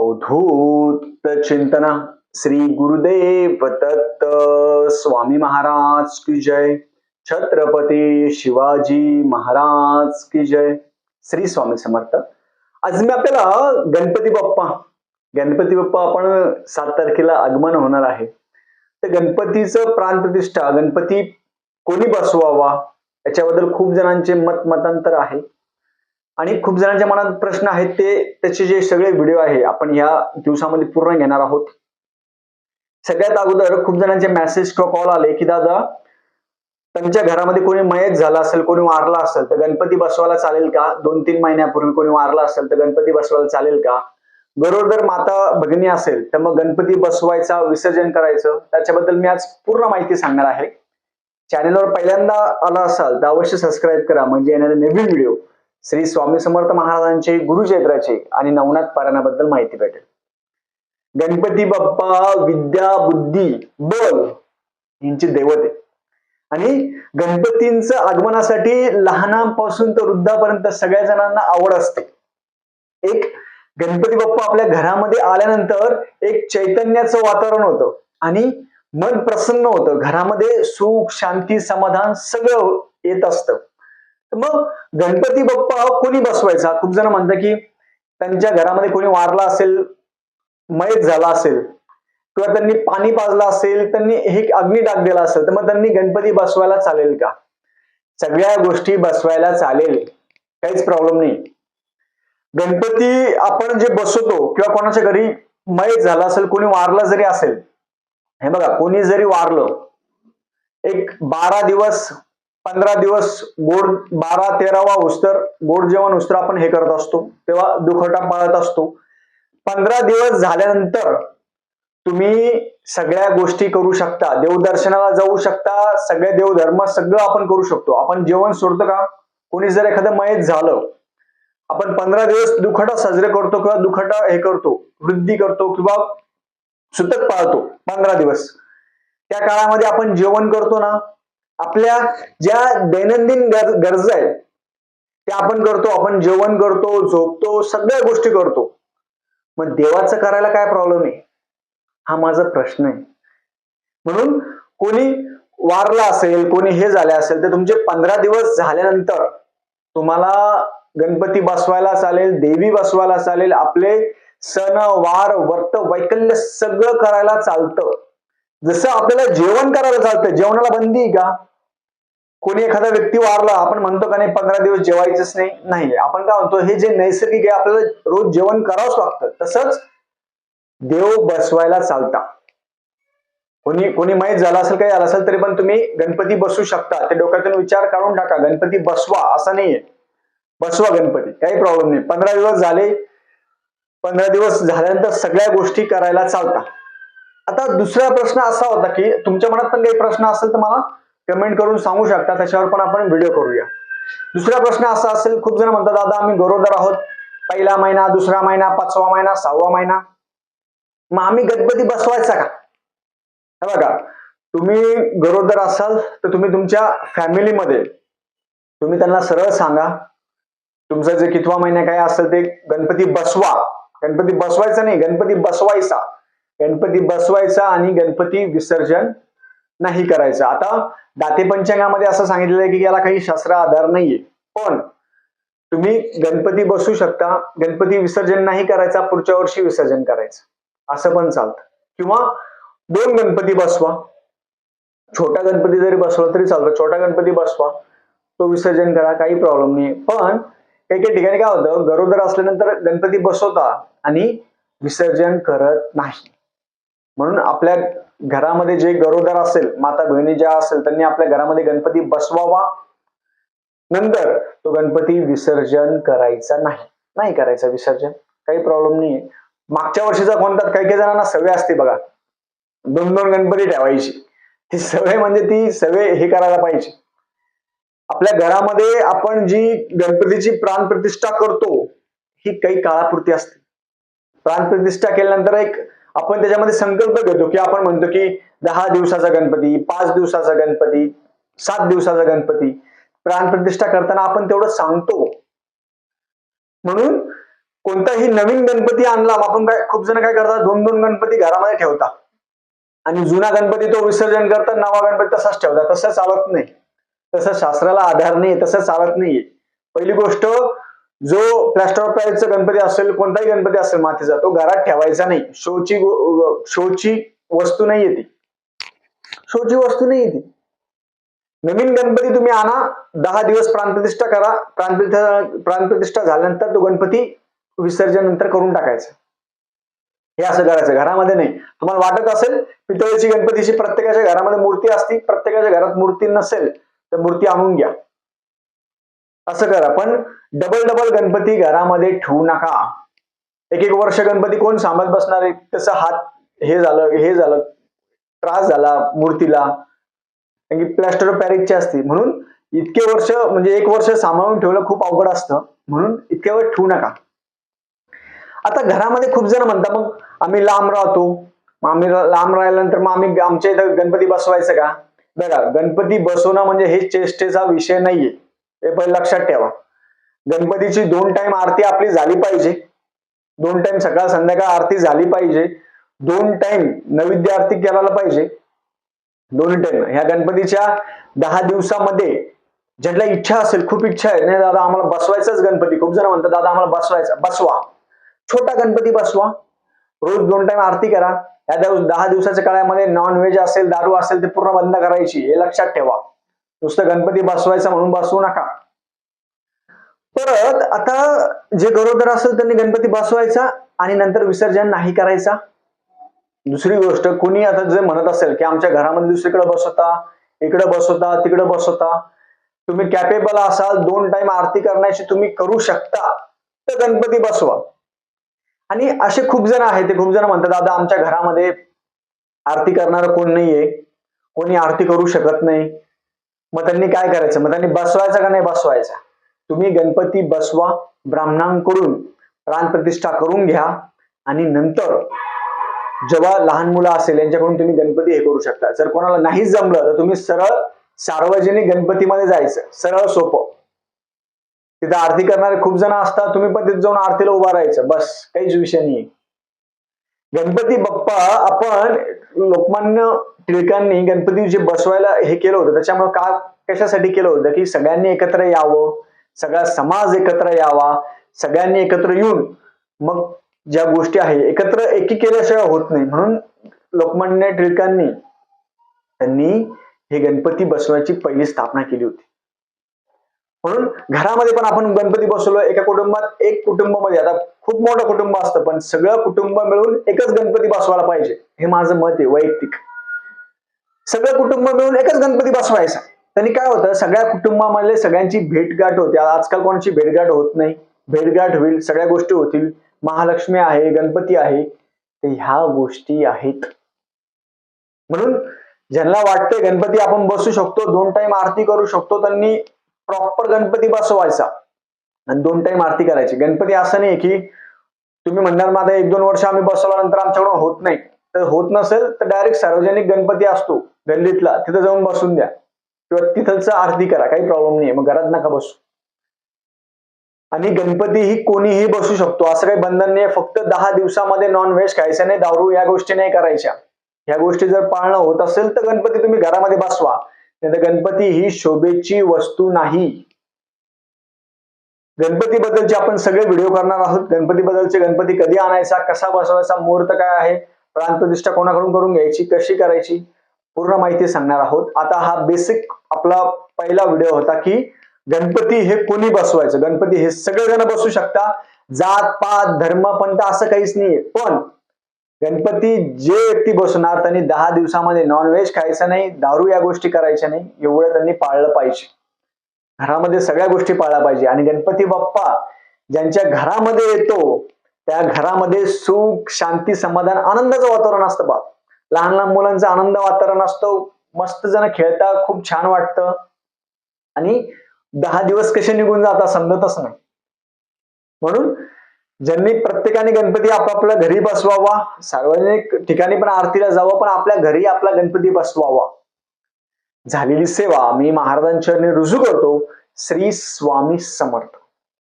अवधूत चिंतना श्री गुरुदेव दत्त स्वामी महाराज की जय। छत्रपती शिवाजी महाराज की जय। श्री स्वामी समर्थ। आज मी आपल्याला गणपती बाप्पा गणपती बाप्पा आपण सात तारखेला आगमन होणार आहे. तर गणपतीचं प्राणप्रतिष्ठा गणपती कोणी बसवावा याच्याबद्दल खूप जणांचे मत मतांतर आहे. आणि खूप जणांच्या मनात प्रश्न आहेत ते त्याचे जे सगळे व्हिडिओ आहे आपण या दिवसामध्ये पूर्ण घेणार आहोत. सगळ्यात अगोदर खूप जणांचे मेसेज किंवा कॉल आले की दादा त्यांच्या घरामध्ये कोणी मयत झाला असेल कोणी वारला असेल तर गणपती बसवायला चालेल का? दोन तीन महिन्यापूर्वी कोणी वारला असेल तर गणपती बसवायला चालेल का? गरोदर माता भगिनी असेल तर मग गणपती बसवायचा विसर्जन करायचं त्याच्याबद्दल मी आज पूर्ण माहिती सांगणार आहे. चॅनेलवर पहिल्यांदा आला असाल तर अवश्य सबस्क्राईब करा म्हणजे येणारे नवीन व्हिडिओ श्री स्वामी समर्थ महाराजांचे गुरुक्षेत्राचे आणि नवनाथ पारायणाबद्दल माहिती भेटेल. गणपती बाप्पा विद्या बुद्धी बल यांचे दैवत. आहे आणि गणपतींचं आगमनासाठी लहानांपासून तर वृद्धापर्यंत सगळ्या जणांना आवड असते. एक गणपती बाप्पा आपल्या घरामध्ये आल्यानंतर एक चैतन्याचं वातावरण होतं आणि मन प्रसन्न होतं. घरामध्ये सुख शांती समाधान सगळं येत असतं. मग गणपती बाप्पा कोणी बसवायचा? खूप जण म्हणतात की त्यांच्या घरामध्ये कोणी वारला असेल मयत झाला असेल किंवा त्यांनी पाणी पाजलं असेल त्यांनी हे अग्नी टाक दिला असेल तर मग त्यांनी गणपती बसवायला चालेल का? सगळ्या गोष्टी बसवायला चालेल. काहीच प्रॉब्लेम नाही. गणपती आपण जे बसवतो किंवा कोणाच्या घरी मयत झाला असेल कोणी वारला जरी असेल हे बघा कोणी जरी वारलं एक बारा दिवस पंधरा दिवस गोड बारा तेरावा उस्तर गोड जेवण उस्तर आपण हे करत असतो. तेव्हा दुखटा पाळत असतो. पंधरा दिवस झाल्यानंतर तुम्ही सगळ्या गोष्टी करू शकता. देवदर्शनाला जाऊ शकता. सगळे देवधर्म सगळं आपण करू शकतो. आपण जेवण सोडतो का? कोणी जर एखादं मयत झालं आपण पंधरा दिवस दुखटा साजरे करतो किंवा दुखटा हे करतो वृद्धी करतो किंवा सुतक पाळतो पंधरा दिवस. त्या काळामध्ये आपण जेवण करतो ना? आपल्या ज्या दैनंदिन गर गरजा आहेत त्या आपण करतो आपण जेवण करतो झोपतो सगळ्या गोष्टी करतो. मग देवाचं करायला काय प्रॉब्लेम आहे? हा माझा प्रश्न आहे. म्हणून कोणी वारला असेल कोणी हे झाले असेल तर तुमचे पंधरा दिवस झाल्यानंतर तुम्हाला गणपती बसवायला चालेल देवी बसवायला चालेल आपले सण वार वर्त वैकल्य सगळं करायला चालतं. जसं आपल्याला जेवण करायला चालतं जेवणाला बंदी आहे का? कोणी एखादा व्यक्ती वारला आपण म्हणतो का नाही पंधरा दिवस जेवायचंच नाही नाही आपण काय म्हणतो हे जे नैसर्गिक आहे आपल्याला रोज जेवण करावंच लागतं. तसंच देव बसवायला चालता. कोणी कोणी माहीत झालं असेल काही झालं असेल तरी पण तुम्ही गणपती बसू शकता. ते डोक्यातून विचार काढून टाका. गणपती बसवा असं नाहीये. बसवा गणपती काही प्रॉब्लेम नाही. पंधरा दिवस झाले पंधरा दिवस झाल्यानंतर सगळ्या गोष्टी करायला चालता. आता दुसरा प्रश्न असा होता की तुमच्या मनात पण काही प्रश्न असेल तर मला? कमेंट करून सांगू शकता त्याच्यावर पण आपण व्हिडिओ करूया. दुसरा प्रश्न असा असेल खूप जण म्हणतात दादा आम्ही गरोदर आहोत. पहिला महिना दुसरा महिना पाचवा महिना सहावा महिना. मग आम्ही गणपती बसवायचा का? हे बघा तुम्ही गरोदर असाल तर तुम्ही तुमच्या फॅमिलीमध्ये तुम्ही त्यांना सरळ सांगा तुमचं जे कितवा महिना काय असेल ते गणपती बसवा. गणपती बसवायचा नाही गणपती बसवायचा. गणपती बसवायचा आणि गणपती विसर्जन नाही करायचं. आता दाते पंचांगामध्ये असं सांगितलेलं आहे की याला काही शास्त्र आधार नाहीये. पण तुम्ही गणपती बसू शकता. गणपती विसर्जन नाही करायचा पुढच्या वर्षी विसर्जन करायचं. असं पण चालतं. किंवा दोन गणपती बसवा. छोटा गणपती जरी बसवला तरी चालतं. छोटा गणपती बसवा. तो विसर्जन करा काही प्रॉब्लेम नाही पण काही काही ठिकाणी काय होतं? गरोदर असल्यानंतर गणपती बसवता आणि विसर्जन करत नाही. म्हणून आपल्या घरामध्ये जे गरोदर असेल माता बहिणी ज्या असेल त्यांनी आपल्या घरामध्ये गणपती बसवावा. नंतर तो गणपती विसर्जन करायचा नाही. नाही करायचा विसर्जन. काही प्रॉब्लेम नाहीये. मागच्या वर्षीचा कोणतात काही काही जणांना सवय असते बघा. दोन दोन गणपती ठेवायची. ती सवय म्हणजे ती सवय हे करायला पाहिजे. आपल्या घरामध्ये आपण जी गणपतीची प्राण प्रतिष्ठा करतो ही काही काळापुरती असते. प्राण प्रतिष्ठा केल्यानंतर एक आपण त्याच्यामध्ये संकल्प घेतो की आपण म्हणतो की दहा दिवसाचा गणपती पाच दिवसाचा गणपती सात दिवसाचा गणपती प्राणप्रतिष्ठा करताना आपण तेवढं सांगतो. म्हणून कोणताही नवीन गणपती आणला आपण काय खूप जण काय करतात दोन दोन गणपती घरामध्ये ठेवतात. आणि जुना गणपती तो विसर्जन करतात नवा गणपती तसाच ठेवतात तसं चालत नाही. तसं शास्त्राला आधार नाही तसं चालत नाहीये. पहिली गोष्ट जो प्लॅस्टर ऑफ पॅरिसचा गणपती असेल कोणताही गणपती असेल मातीचा तो घरात ठेवायचा नाही. शोची शोची वस्तू नाही येते शोची वस्तू नाही येते नवीन गणपती तुम्ही आणा दहा दिवस प्राणप्रतिष्ठा करा. प्राणप्रतिष्ठा प्राणप्रतिष्ठा झाल्यानंतर तो गणपती विसर्जन नंतर करून टाकायचा. हे असं करायचं. घरामध्ये नाही. तुम्हाला वाटत असेल पितळेची गणपतीची प्रत्येकाच्या घरामध्ये मूर्ती असती. प्रत्येकाच्या घरात मूर्ती नसेल तर मूर्ती आणून घ्या. असं करा. पण डबल डबल गणपती घरामध्ये ठेवू नका. एक एक वर्ष गणपती कोण सांभाळत बसणार आहे? त्याचा हात हे झालं हे झालं त्रास झाला मूर्तीला. कारण की प्लॅस्टर ऑफ पॅरिसची असते. म्हणून इतके वर्ष म्हणजे एक वर्ष सांभाळून ठेवलं खूप अवघड असतं. म्हणून इतक्या वेळ ठेवू नका. आता घरामध्ये खूप जण म्हणतात मग आम्ही लांब राहतो. मग आम्ही लांब राहिल्यानंतर मग आम्ही आमच्या इथं गणपती बसवायचं का? बघा गणपती बसवणं म्हणजे हे चेष्टेचा विषय नाहीये. हे पहिले लक्षात ठेवा. गणपतीची दोन टाइम आरती आपली झाली पाहिजे. दोन टाइम सकाळ संध्याकाळ आरती झाली पाहिजे. दोन टाइम नैवेद्य आरती करायला पाहिजे. दोन टाइम ह्या गणपतीच्या दहा दिवसामध्ये ज्यांना इच्छा असेल खूप इच्छा आहे नाही दादा आम्हाला बसवायचाच गणपती. खूप जण म्हणतात दादा आम्हाला बसवायचा बसवा. छोटा गणपती बसवा. रोज दोन टाइम आरती करा. या दिवस दहा दिवसाच्या काळामध्ये नॉन व्हेज असेल दारू असेल ते पूर्ण बंद करायची. हे लक्षात ठेवा. नुसतं गणपती बसवायचा म्हणून बसवू नका. परत आता जे गरोदर असेल त्यांनी गणपती बसवायचा आणि नंतर विसर्जन नाही करायचा. दुसरी गोष्ट कुणी आता जे म्हणत असेल की आमच्या घरामध्ये दुसरीकडे बसवता इकडे बसवता तिकडे बसवता तुम्ही कॅपेबल असाल दोन टाइम आरती करण्याची तुम्ही करू शकता. तर गणपती बसवा. आणि असे खूप जण आहेत ते खूप जण म्हणतात दादा आमच्या घरामध्ये आरती करणार कोण नाहीये. कोणी आरती करू शकत नाही. मग त्यांनी काय करायचं? मग त्यांनी बसवायचा का नाही बसवायचा? तुम्ही गणपती बसवा ब्राह्मणांकडून प्राणप्रतिष्ठा करून घ्या आणि नंतर जेव्हा लहान मुलं असेल यांच्याकडून तुम्ही गणपती हे करू शकता. जर कोणाला नाही जमलं तर तुम्ही सरळ सार्वजनिक गणपतीमध्ये जायचं. सरळ सोपं. तिथं आरती करणारे खूप जण असतात तुम्ही पण तिथे जाऊन आरतीला उभा राहायचं. बस काहीच विषय नाही गणपती बाप्पा आपण लोकमान्य टिळकांनी गणपती जे बसवायला हे केलं होतं त्याच्यामुळे का कशासाठी केलं होतं? की सगळ्यांनी एकत्र यावं सगळा समाज एकत्र यावा सगळ्यांनी एकत्र येऊन मग ज्या गोष्टी आहे एकत्र एकी केल्याशिवाय होत नाही. म्हणून लोकमान्य टिळकांनी त्यांनी हे गणपती बसवायची पहिली स्थापना केली होती. म्हणून घरामध्ये पण आपण गणपती बसवलो एका कुटुंबात एक कुटुंबामध्ये. आता खूप मोठं कुटुंब असतं पण सगळं कुटुंब मिळून एकच गणपती बसवायला पाहिजे. हे माझं मत आहे वैयक्तिक. सगळं कुटुंब मिळून एकच गणपती बसवायचा. त्यांनी काय होतं सगळ्या कुटुंबामध्ये सगळ्यांची भेटगाठ होते. आजकाल कोणाची भेटगाठ होत नाही. भेटगाठ होईल सगळ्या गोष्टी होतील. महालक्ष्मी आहे गणपती आहे. तर ह्या गोष्टी आहेत. म्हणून ज्यांना वाटते गणपती आपण बसू शकतो दोन टाइम आरती करू शकतो त्यांनी प्रॉपर गणपती बसवायचा. आणि दोन टाइम आरती करायची. गणपती असं नाही की तुम्ही म्हणणार माझा एक दोन वर्ष आम्ही बसवल्यानंतर आमच्याकडून होत नाही. तर होत नसेल तर डायरेक्ट सार्वजनिक गणपती असतो. गल्लीतला. तिथं जाऊन बसून द्या. किंवा तिथंच आरती करा. काही प्रॉब्लेम नाही मग घरात नका बसू. आणि गणपती ही कोणीही बसू शकतो. असं काही बंधन नाही फक्त दहा दिवसामध्ये नॉनव्हेज खायचं नाही दारू या गोष्टी नाही करायच्या. ह्या गोष्टी जर पाळणं होत असेल तर गणपती तुम्ही घरामध्ये बसवा. नाही गणपती ही शोभेची वस्तू नाही. गणपती बद्दलचे आपण सगळे व्हिडिओ करणार आहोत. गणपती बद्दलचे गणपती कधी आणायचा कसा बसवायचा मुहूर्त काय आहे प्राणप्रतिष्ठा कोणाकडून करून घ्यायची कशी करायची पूर्ण माहिती सांगणार आहोत. आता हा बेसिक आपला पहिला व्हिडिओ होता की गणपती हे कोणी बसवायचं? गणपती हे सगळेजण बसू शकता. जात पात धर्म पंथ असं काहीच नाहीये. पण गणपती जे व्यक्ती बसणार त्यांनी दहा दिवसामध्ये नॉनव्हेज खायचं नाही दारू या गोष्टी करायच्या नाही एवढं त्यांनी पाळलं पाहिजे. घरामध्ये सगळ्या गोष्टी पाळल्या पाहिजे. आणि गणपती बाप्पा ज्यांच्या घरामध्ये येतो त्या घरामध्ये सुख शांती समाधान आनंदाचं वातावरण असतं बा. लहान लहान मुलांचं आनंद वातावरण असतो. मस्त जण खेळता खूप छान वाटतं. आणि दहा दिवस कसे निघून जातात समजतच नाही. म्हणून ज्यांनी प्रत्येकाने गणपती आपापल्या घरी बसवावा सार्वजनिक ठिकाणी पण आरतीला जावं पण आपल्या घरी आपला गणपती बसवावा. झालेली सेवा मी महाराजांच्या रुजू करतो. श्री स्वामी समर्थ.